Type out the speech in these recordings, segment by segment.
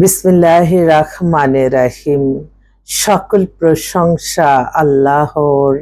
বিসমিল্লাহ রাহমানে রাহিম। সকল প্রশংসা আল্লাহর।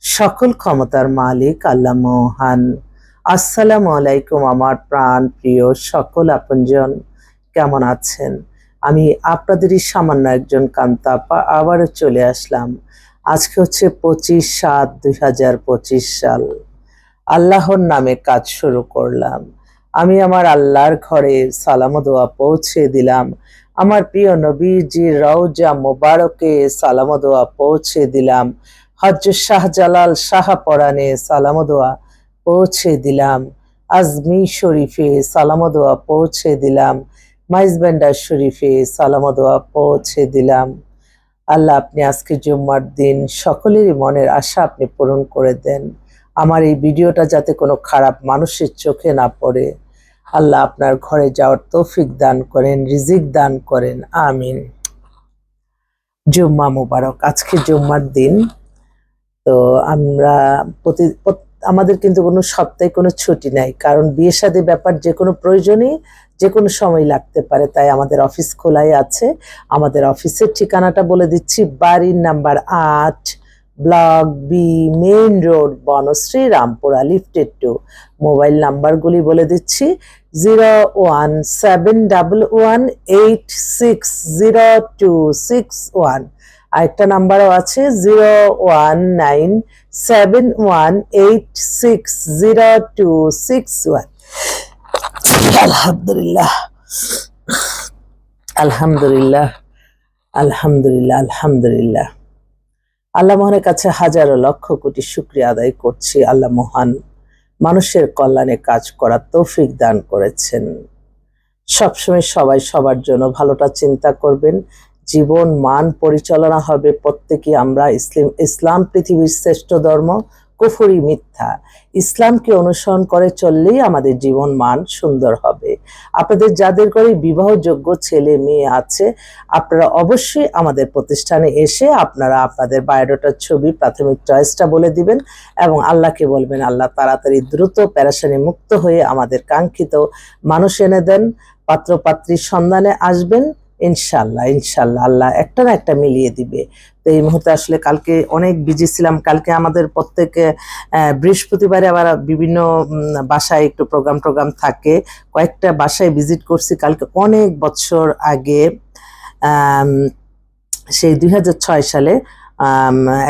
সকল ক্ষমতার মালিক আল্লাহ মহান। আসসালামু আলাইকুম আমার প্রাণ প্রিয় সকল আপনজন। কেমন আছেন? আমি আপনাদেরই সামান্য একজন কান্তা আপা আবারও চলে আসলাম। আজকে হচ্ছে পঁচিশ সাত দুই সাল। আল্লাহর নামে কাজ শুরু করলাম। আমি আমার আল্লাহর ঘরে সালাম দোয়া পৌঁছে দিলাম। আমার প্রিয় নবীজির রওজা মোবারকে সালাম দোয়া পৌঁছে দিলাম। হজ শাহজালাল শাহ পরানে সালাম দোয়া পৌঁছে দিলাম। আজমি শরীফে সালাম দোয়া পৌঁছে দিলাম। মাইজবেন্ডার শরীফে সালাম দোয়া পৌঁছে দিলাম। আল্লাহ আপনি আজকে জুম্মার দিন সকলেরই মনের আশা আপনি পূরণ করে দেন। আমার এই ভিডিওটা যাতে কোনো খারাপ মানুষের চোখে না পড়ে। আল্লাহ আপনার ঘরে যাওয়ার তৌফিক দান করেন, রিজিক দান করেন, আমিন। জুম্মা মুবারক, আজকে জুম্মার দিন। তো আমরা প্রতি আমাদের কিন্তু কোনো সপ্তাহে কোনো ছুটি নাই, কারণ বিয়ে শাদী ব্যাপার যে কোনো প্রয়োজনই যে কোনো সময় লাগতে পারে, তাই আমাদের অফিস খোলাই আছে। আমাদের অফিসের ঠিকানাটা বলে দিচ্ছি, বাড়ির নাম্বার আট block B main road Banasree, Rampura lifted to mobile নাম্বারগুলি বলে দিচ্ছি zero one seven double one eight six zero two six one আরেকটা নাম্বারও আছে zero one nine seven one eight six zero two six one আলহামদুলিল্লাহ। আলহামদুলিল্লাহ। আলহামদুলিল্লাহ আলহামদুলিল্লাহ। আল্লাহ মহানের কাছে হাজারো লক্ষ কোটি শুক্রিয়া আদায় করছি। আল্লাহ মহান মানুষের কল্যাণে কাজ করার তৌফিক দান করেছেন। সবসময় সবাই সবার জন্য ভালোটা চিন্তা করবেন। জীবন, মান পরিচালনা হবে প্রত্যেকে আমরা ইসলাম ইসলাম পৃথিবীর শ্রেষ্ঠ ধর্ম। কুফুরি মিথ্যা। ইসলামকে অনুসরণ করে চললেই আমাদের জীবন মান সুন্দর হবে। আপনাদের যাদের ঘরে বিবাহযোগ্য ছেলে মেয়ে আছে, আপনারা অবশ্যই আমাদের প্রতিষ্ঠানে এসে আপনারা আপনাদের বায়োডাটার ছবি, প্রাথমিক চয়েসটা বলে দিবেন এবং আল্লাহকে বলবেন, আল্লাহ তাড়াতাড়ি দ্রুত প্যারাসানি মুক্ত হয়ে আমাদের কাঙ্ক্ষিত মানুষ এনে দেন। পাত্রপাত্রীর সন্ধানে আসবেন। ইনশাল্লাহ ইনশাল্লাহ, আল্লাহ একটা না একটা মিলিয়ে দিবে। তো এই মুহূর্তে আসলে কালকে অনেক বিজি ছিলাম। কালকে আমাদের প্রত্যেকে বৃহস্পতিবারে আবার বিভিন্ন বাসায় একটু প্রোগ্রাম টোগ্রাম থাকে। কয়েকটা বাসায় ভিজিট করছি। কালকে অনেক বছর আগে সেই দুই হাজার ছয় সালে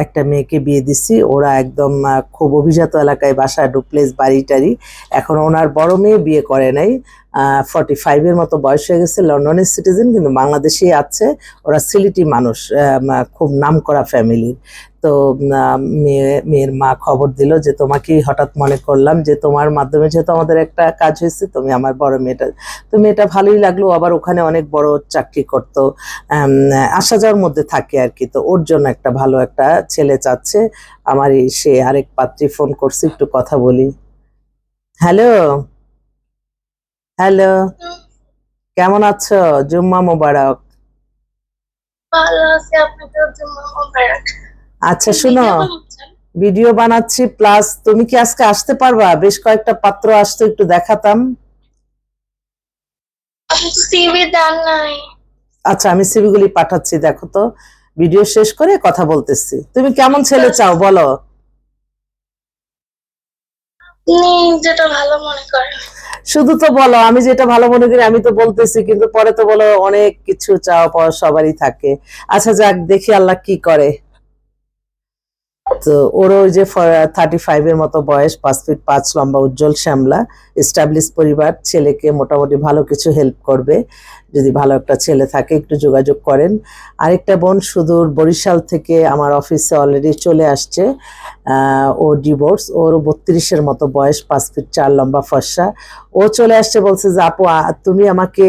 একটা মেয়েকে বিয়ে দিচ্ছি ওরা একদম খুব অভিজাত এলাকায় বাসা ডুপ্লেস বাড়ি টাড়ি এখন ওনার বড় মেয়ে বিয়ে করে নাই। ফর্টি ফাইভের মতো বয়স হয়ে গেছে লন্ডনের সিটিজেন কিন্তু বাংলাদেশেই আছে। ওরা সিলিটি মানুষ খুব নাম করা ফ্যামিলির তো মেয়ে, মেয়ের মা খবর দিল যে, তোমাকেই হঠাৎ মনে করলাম যে, তোমার মাধ্যমে যেহেতু আমাদের একটা কাজ হয়েছে, তুমি আমার বড় মেয়েটা, তো মেয়েটা ভালোই লাগল। আবার ওখানে অনেক বড় চাকরি করতো। আসা যাওয়ার মধ্যে থাকে আর কি। তো ওর জন্য একটা ভালো একটা ছেলে চাচ্ছে। আমার এই সে আরেক পাত্রী ফোন করছে, একটু কথা বলি। হ্যালো? হ্যালো? কেমন আছো? জুম্মা মোবারক। ভালো আছি আপনাকে জন্য মোবারক। আচ্ছা শুনো। ভিডিও বানাচ্ছি প্লাস তুমি কি আজকে আসতে পারবা? বেশ কয়েকটা পাত্র আসতো একটু দেখাতাম। সিভি দেন নাই। আচ্ছা আমি সিভিগুলি পাঠাচ্ছি দেখো তো। ভিডিও শেষ করে কথা বলতেছি। তুমি কেমন ছেলে চাও বলো? যেটা ভালো মনে শুধু তো বলো আমি যেটা ভালো মনে করি আমি তো বলতেছি কিন্তু পরে তো বলো অনেক কিছু চাওয়া পাওয়া সবারই থাকে। আচ্ছা যাক দেখি আল্লাহ কি করে। তো ওর ওই যে থার্টি ফাইভ এর মতো বয়স, পাঁচ ফিট পাঁচ, লম্বা, উজ্জ্বল, শ্যামলা এস্টাবলিশ পরিবার, ছেলেকে মোটামুটি ভালো কিছু হেল্প করবে। যদি ভালো একটা ছেলে থাকে, একটু যোগাযোগ করেন। আরেকটা বোন সুদূর বরিশাল থেকে আমার অফিসে অলরেডি চলে আসছে। ও ডিভোর্স ওর বত্রিশের মতো বয়স, পাঁচ ফিট চার লম্বা ফর্সা। ও চলে আসছে, বলছে যে, আপু তুমি আমাকে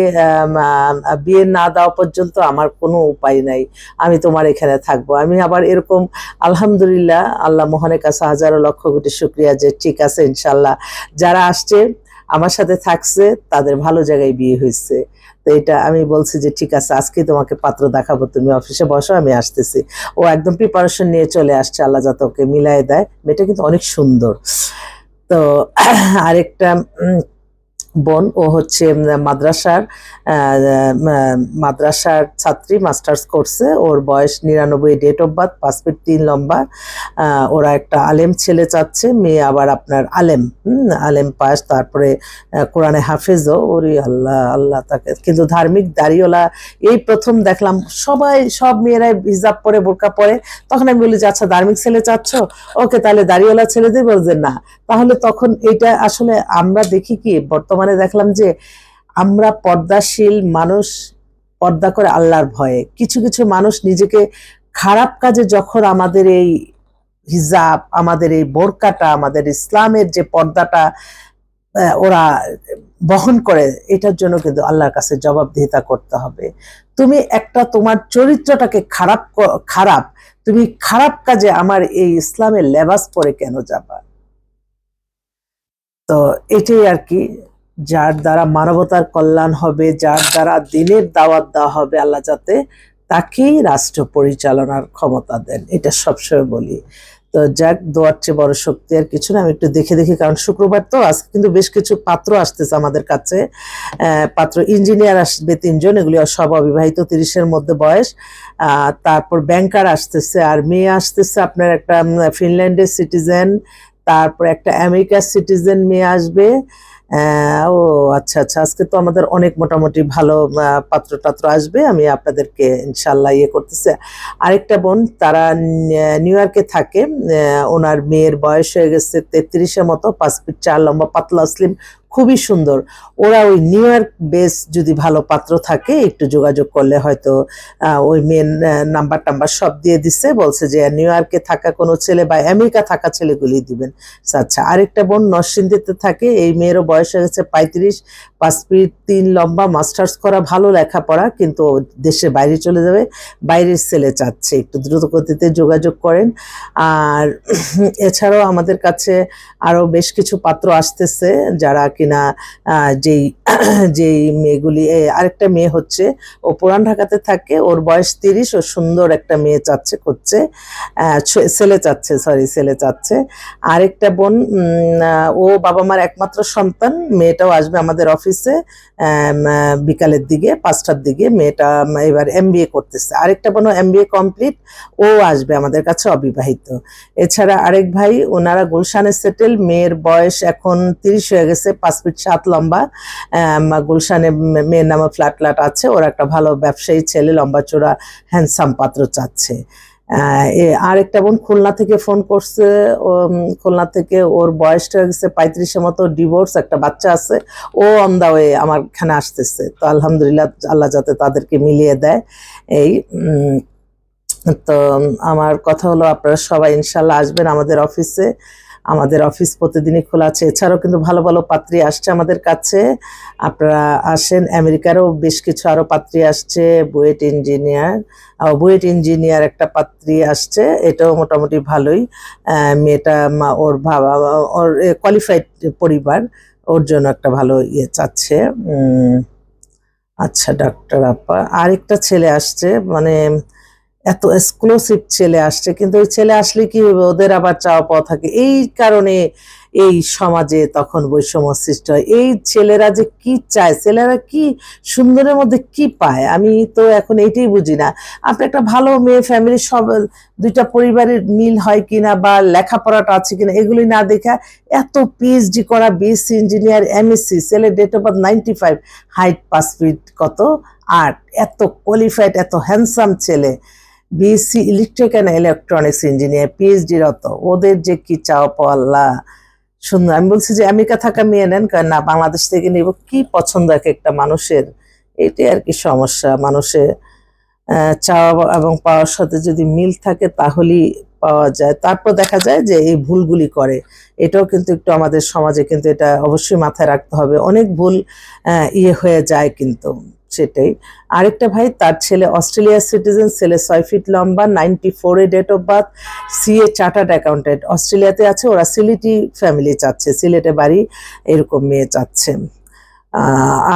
বিয়ে না দেওয়া পর্যন্ত আমার কোনো উপায় নাই। আমি তোমার এখানে থাকব। আমি আবার এরকম, আলহামদুলিল্লাহ, আল্লাহ মোহনের কাছে হাজারো লক্ষ কোটি শুক্রিয়া যে ঠিক আছে, ইনশাল্লাহ। যারা আসছে, আমার সাথে থাকছে, তাদের ভালো জায়গায় বিয়ে হয়েছে। তো এটা আমি বলছি যে, ঠিক আছে আজকে তোমাকে পাত্র দেখাবো। তুমি অফিসে বসো, আমি আসতেছি। ও একদম প্রিপারেশন নিয়ে চলে আসছে, আল্লাহ যাতে ওকে মিলাই দেয়। মেয়েটা কিন্তু অনেক সুন্দর। তো আরেকটা বোন ও হচ্ছে মাদ্রাসার মাদ্রাসার ছাত্রী মাস্টার্স করছে। ওর বয়স নিরানব্বই ডেট অফ বার্থ পাঁচ ফিট তিন লম্বা। ওরা একটা আলেম ছেলে চাচ্ছে মেয়ে আবার আপনার আলেম। হুম, আলেম পাস তারপরে কোরআনে হাফেজও ওরে আল্লাহ আল্লাহ তাকে। কিন্তু ধার্মিক দাড়িওয়ালা এই প্রথম দেখলাম সবাই সব মেয়েরাই হিজাব পরে বোরকা পরে। তখন আমি বলি যে আচ্ছা ধার্মিক ছেলে চাচ্ছ? ওকে তাহলে দাড়িওয়ালা ছেলেদের বলছে না। তাহলে তখন এটা আসলে আমরা দেখি কি বর্তমানে দেখলাম যে আমরা পর্দাশীল মানুষ, পর্দা করে আল্লাহর ভয়ে। কিছু কিছু মানুষ নিজেকে খারাপ কাজে যখন আমাদের এই হিজাব, আমাদের এই বোরকাটা, আমাদের ইসলামের যে পর্দাটা ওরা বহন করে, এটার জন্য কিন্তু আল্লাহর কাছে জবাবদিহিতা করতে হবে। তুমি একটা তোমার চরিত্রটাকে খারাপ খারাপ, তুমি খারাপ কাজে আমার এই ইসলামের লেবাস পরে কেন যাবা? তো এটাই আর কি। যার দ্বারা মানবতার কল্যাণ হবে, যার দ্বারা দিনের দাওয়াত দেওয়া হবে আল্লাহ যাতে তাকেই রাষ্ট্র পরিচালনার ক্ষমতা দেন। এটা সবসময় বলি। তো যাক, দোয়ার চেয়ে বড় শক্তি আর কিছু না, আমি একটু দেখে দেখি, কারণ শুক্রবার তো, আজকে কিন্তু বেশ কিছু পাত্র আসতেছে আমাদের কাছে। পাত্র ইঞ্জিনিয়ার আসবে তিনজন, এগুলি সব অবিবাহিত, তিরিশের মধ্যে বয়স। তারপর ব্যাংকার আসতেছে, আর মেয়ে আসতেছে, আপনার একটা ফিনল্যান্ডের সিটিজেন। তারপর একটা আমেরিকার সিটিজেন মেয়ে আসবে। ও আচ্ছা আচ্ছা আজকে তো আমাদের অনেক মোটামুটি ভালো পাত্র টাত্র আসবে, আমি আপনাদেরকে ইনশাল্লাহ ইয়ে করতেছি। আরেকটা বোন, তারা নিউ ইয়র্কে থাকে ওনার মেয়ের বয়স হয়ে গেছে তেত্রিশের মতো, পাঁচ ফিট চার লম্বা, পাতলা স্লিম খুবই সুন্দর। ওরা ওই নিউ ইয়র্ক বেস যদি ভালো পাত্র থাকে, একটু যোগাযোগ করলে হয়তো ওই মেন নাম্বার টাম্বার সব দিয়ে দিচ্ছে বলছে যে নিউ ইয়র্কে থাকা কোনো ছেলে বা আমেরিকা থাকা ছেলেগুলি দিবেন। আচ্ছা আরেকটা বোন নরসিংদীতে থাকে। এই মেয়েরও বয়স হয়ে গেছে পঁয়ত্রিশ। পাঁচ ফিট তিন লম্বা মাস্টার্স করা, ভালো লেখাপড়া, কিন্তু ও দেশের বাইরে চলে যাবে। বাইরের ছেলে চাচ্ছে, একটু দ্রুত গতিতে যোগাযোগ করেন। আর এছাড়াও আমাদের কাছে আরও বেশ কিছু পাত্র আসতেছে, যারা কিনা যেই যেই মেয়েগুলি আরেকটা মেয়ে হচ্ছে, ও পুরান ঢাকাতে থাকে, ওর বয়স তিরিশ, ও সুন্দর একটা মেয়ে চাচ্ছে করছে ছেলে চাচ্ছে সরি ছেলে চাচ্ছে। আরেকটা বোন ও বাবা মার একমাত্র সন্তান, মেয়েটাও আসবে আমাদের অফিসে বিকালের দিকে, পাঁচটার দিকে, মেয়েটা এবার এমবিএ করতেছে। আরেকটা বোন এমবিএ কমপ্লিট, ও আসবে আমাদের কাছে অবিবাহিত। এছাড়া আরেক ভাই ওনারা গুলশানে সেটেল, মেয়ের বয়স এখন তিরিশ হয়ে গেছে পাঁচ ফিট সাত লম্বা গুলশানে মেয়ের নামে ফ্ল্যাট ফ্ল্যাট আছে ওরা একটা ভালো ব্যবসায়ী ছেলে লম্বা চোরা হ্যান্ডসাম পাত্র চাচ্ছে। আহ, এ আরেকটা বোন খুলনা থেকে ফোন করছে ও, খুলনা থেকে ওর বয়সটা গেছে পঁয়ত্রিশের মতো ডিভোর্স একটা বাচ্চা আছে ও অন দা ওয়ে আমার এখানে আসতেছে। তো আলহামদুলিল্লাহ আল্লাহ যাতে তাদেরকে মিলিয়ে দেয়। এই তো আমার কথা হলো আপনারা সবাই ইনশাল্লাহ আসবেন আমাদের অফিসে আমাদের অফিস প্রতিদিনই খোলা আছে। এছাড়াও কিন্তু ভালো ভালো পাত্রী আসছে আমাদের কাছে। আপনারা আসেন, আমেরিকারও বেশ কিছু আরও পাত্রী আসছে, বুয়েট ইঞ্জিনিয়ার বুয়েট ইঞ্জিনিয়ার একটা পাত্রী আসছে, এটাও মোটামুটি ভালোই। মেয়েটা ওর বাবা, ওর কোয়ালিফাইড পরিবার, ওর জন্য একটা ভালো ইয়ে চাচ্ছে। আচ্ছা ডাক্তার আপা, আরেকটা ছেলে আসছে মানে এত এক্সক্লুসিভ ছেলে আসছে, কিন্তু ওই ছেলে আসলে কি হবে? ওদের আবার চাওয়া পাওয়া থাকে। এই কারণে এই সমাজে তখন বৈষম্য সৃষ্টি হয়। এই ছেলেরা যে কি চায়, ছেলেরা কি সুন্দরের মধ্যে কি পায়, আমি তো এখন এইটাই বুঝি না। আপনি একটা ভালো মেয়ে ফ্যামিলি সব, দুইটা পরিবারের মিল হয় কিনা বা লেখাপড়াটা আছে কিনা, এগুলি না দেখা এত পিএইচডি করা বিএসসি ইঞ্জিনিয়ার এমএসসি ছেলে date of birth ninety five height পাঁচ ফিট কত আট এত কোয়ালিফাইড এত হ্যান্ডসাম ছেলে। BSc electric and electronics engineer PhD রত। ওদের যে কি চাও পাল্লা সুন্দর আমি বলছি যে আমেরিকা থাকা মেয়ে নেন, কারণ না, বাংলাদেশ থেকে নিব। কি পছন্দ এক একটা মানুষের? এটাই আর কি সমস্যা। মানুষের চাওয়া এবং পাওয়ার সাথে যদি মিল থাকে তাহলেই পাওয়া যায়। তারপর দেখা যায় যে এই ভুলগুলি করে। এটাও কিন্তু একটু আমাদের সমাজে কিন্তু এটা অবশ্যই মাথায় রাখতে হবে। অনেক ভুল ইয়ে হয়ে যায় কিন্তু। সেটাই। আরেকটা ভাই, তার ছেলে অস্ট্রেলিয়ার সিটিজেন, ছেলে ছয় ফিট লম্বা নাইনটি ফোরে date of birth CA chartered accountant অস্ট্রেলিয়াতে আছে, ওরা সিলেটি ফ্যামিলি চাচ্ছে, সিলেটে বাড়ি, এরকম মেয়ে চাচ্ছে।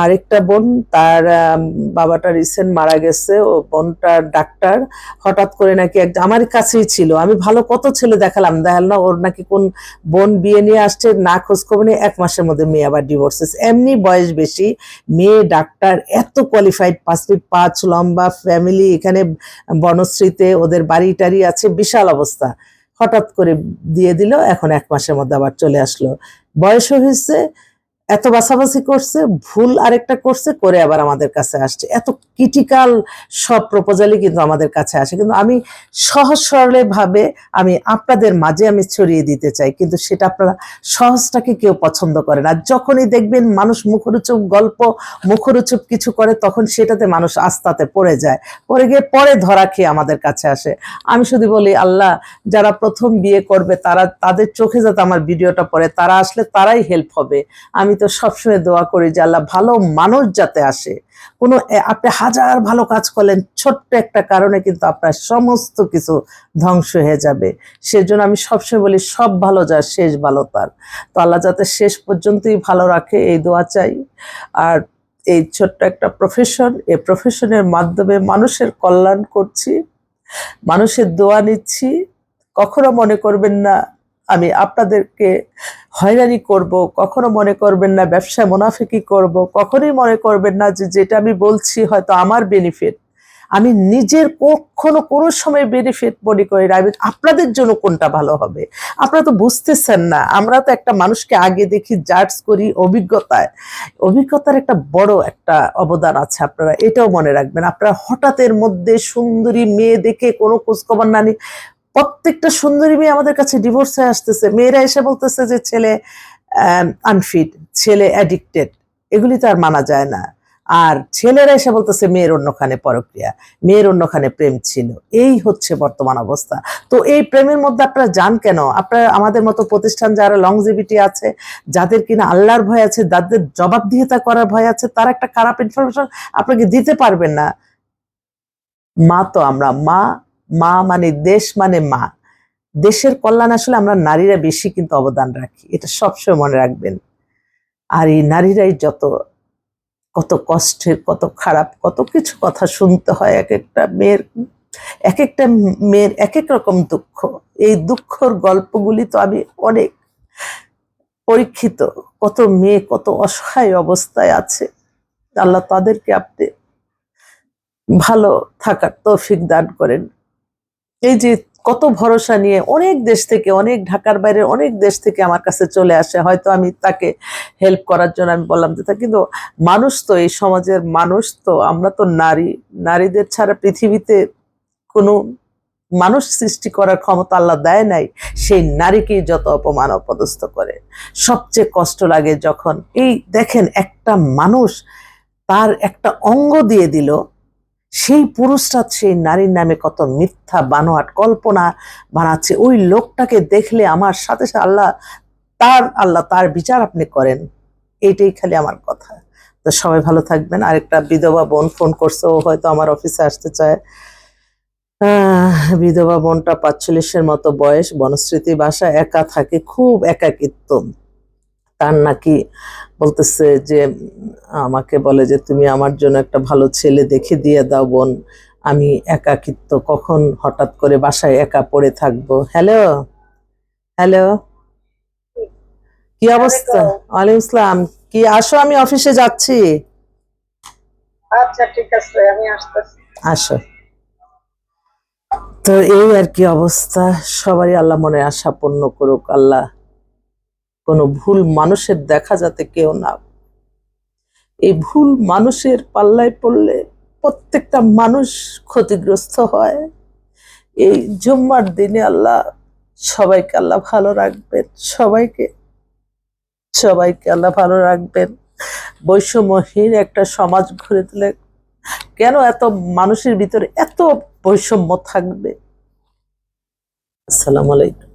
আরেকটা বোন, তার বাবাটা রিসেন্ট মারা গেছে, ও বোনটার ডাক্তার। হঠাৎ করে নাকি এক, আমার কাছেই ছিল। আমি ভালো কত ছেলে দেখালাম দেখাল না, ওর নাকি কোন বোন বিয়ে নিয়ে আসছে, না খোঁজ খবর নেই এক মাসের মধ্যে মেয়ে আবার ডিভোর্স এমনি বয়স বেশি, মেয়ে, ডাক্তার, এত কোয়ালিফাইড পাঁচ ফিট পাঁচ, লম্বা ফ্যামিলি এখানে বনশ্রীতে ওদের বাড়ি টাড়ি আছে, বিশাল অবস্থা। হঠাৎ করে দিয়ে দিল, এখন এক মাসের মধ্যে আবার চলে আসলো। বয়স হয়েছে এত বাছাবাছি করছে ভুল আরেকটা করছে করে আবার আমাদের কাছে আসছে। এত ক্রিটিক্যাল সব প্রপোজালই কিন্তু আমাদের কাছে আসে। কিন্তু আমি সহজ সরলে ভাবে আমি আপনাদের মাঝে আমি ছড়িয়ে দিতে চাই, কিন্তু সেটা আপনারা সহজটাকে কেউ পছন্দ করে না। যখনই দেখবেন মানুষ মুখরোচক গল্প, মুখরোচক কিছু করে, তখন সেটাতে মানুষ আস্তাতে পড়ে যায়। পড়ে গিয়ে পরে ধরা খেয়ে আমাদের কাছে আসে। আমি শুধু বলি, আল্লাহ, যারা প্রথম বিয়ে করবে, তারা, তাদের চোখে যাতে আমার ভিডিওটা পড়ে, তারা আসলে তারাই হেল্প হবে। আমি তো সবসময় দোয়া করি যে, আল্লাহ, ভালো মানুষ যাতে আসে। কোনো আপনি হাজার ভালো কাজ করলেন, ছোট্ট একটা কারণে কিন্তু আপনার সমস্ত কিছু ধ্বংস হয়ে যাবে। সেজন্য আমি সবসময় বলি, সব ভালো যার, শেষ ভালো তার। তো আল্লাহ যাতে শেষ পর্যন্তই ভালো রাখে, এই দোয়া চাই। আর এই ছোট্ট একটা প্রফেশন এই প্রফেশনের মাধ্যমে মানুষের কল্যাণ করছি, মানুষের দোয়া নিচ্ছি। কখনো মনে করবেন না, আমি আপনাদেরকে হয়রানি করব, কখনো মনে করবেন না ব্যবসায় মুনাফিকি করব, কখনোই মনে করবেন না যে যেটা আমি বলছি হয়তো আমার বেনিফিট আমি নিজের কখনো কোনো সময় বেনিফিট মনে করি না। আপনাদের জন্য কোনটা ভালো হবে? আপনারা তো বুঝতেছেন না। আমরা তো একটা মানুষকে আগে দেখি জাজ করি অভিজ্ঞতায়। অভিজ্ঞতার একটা বড় একটা অবদান আছে আপনারা। এটাও মনে রাখবেন। আপনারা হঠাৎের মধ্যে সুন্দরী মেয়ে দেখে কোনো খোঁজখবর না নিয়ে প্রত্যেকটা সুন্দরী মেয়ে আমাদের কাছে ডিভোর্স হয়ে আসতেছে। মেয়েরা এসে বলতেছে যে ছেলে আনফিট ছেলে অ্যাডিক্টেড এগুলি তো আর মানা যায় না। আর ছেলেরা এসে বলতেছে মেয়ের অন্যখানে পরক্রিয়া, মেয়ের অন্যখানে প্রেম ছিল। এই হচ্ছে বর্তমান অবস্থা। তো এই প্রেমের মধ্যে আপনারা যান কেন? আপনারা আমাদের মতো প্রতিষ্ঠান যারা লংজিভিটি আছে, যাদের কিনা আল্লাহর ভয় আছে, যাদের জবাবদিহিতা করার ভয় আছে, তারা একটা খারাপ ইনফরমেশন আপনাকে দিতে পারবেন না। মা তো আমরা, মা মা মানে দেশ মানে মা। দেশের কল্যাণ আসলে আমরা নারীরা বেশি কিন্তু অবদান রাখি। এটা সবসময় মনে রাখবেন। আর এই নারীরাই যত, কত কষ্টের, কত খারাপ, কত কিছু কথা শুনতে হয়। এক একটা মেয়ের, এক একটা মেয়ের এক এক রকম দুঃখ। এই দুঃখর গল্পগুলি তো আমি অনেক পরীক্ষিত। কত মেয়ে কত অসহায় অবস্থায় আছে। আল্লাহ তাদেরকে আপনি ভালো থাকার তৌফিক দান করেন। এই যে কত ভরসা নিয়ে অনেক দেশ থেকে, অনেক ঢাকার বাইরে অনেক দেশ থেকে আমার কাছে চলে আসে। হয়তো আমি তাকে হেল্প করার জন্য আমি বললাম যে, তা কিন্তু মানুষ তো, এই সমাজের মানুষ তো, আমরা তো নারী। নারীদের ছাড়া পৃথিবীতে কোনো মানুষ সৃষ্টি করার ক্ষমতা আল্লাহ দেয় নাই। সেই নারীকেই যত অপমান অপদস্থ করে। সবচেয়ে কষ্ট লাগে যখন এই দেখেন একটা মানুষ তার একটা অঙ্গ দিয়ে দিল সেই পুরুষটা সেই নারীর নামে কত মিথ্যা বানোয়াট কল্পনা বানাচ্ছে। ওই লোকটাকে দেখলে আমার সাথে সাথে আল্লাহ তার আল্লাহ তার বিচার আপনি করেন। এইটাই খালি আমার কথা। তো সবাই ভালো থাকবেন। আরেকটা বিধবা বোন ফোন করছে, ও হয়তো আমার অফিসে আসতে চায়। বিধবা বোনটা পাঁচচল্লিশের মতো বয়স বনস্মৃতি বাসা একা থাকে, খুব একাকিত্ব। তার নাকি বলতেছে যে আমাকে বলে যে তুমি আমার জন্য একটা ভালো ছেলে দেখে দিয়ে দাও বোন। আমি একাকিত্ব। কখন হঠাৎ করে বাসায় একা পড়ে থাকব? হ্যালো? হ্যালো? কি অবস্থা? ওয়ালাইকুম। আসসালাম। কি আসো আমি অফিসে যাচ্ছি। আচ্ছা ঠিক আছে আমি আসতেছি। আসো। তো এই আর কি অবস্থা। সবারই আল্লাহ মনে আশা পূর্ণ করুক আল্লাহ কোনো ভুল মানুষের দেখা যাতে কেউ না এই ভুল মানুষের পাল্লায় পড়লে প্রত্যেকটা মানুষ ক্ষতিগ্রস্ত হয়। এই জুম্মার দিনে আল্লাহ সবাইকে আল্লাহ ভালো রাখবেন, সবাইকে সবাইকে আল্লাহ ভালো রাখবেন। বৈষম্যহীন একটা সমাজ গড়ে তুলে কেন এত মানুষের ভিতরে এত বৈষম্য থাকবে? আসসালামু আলাইকুম।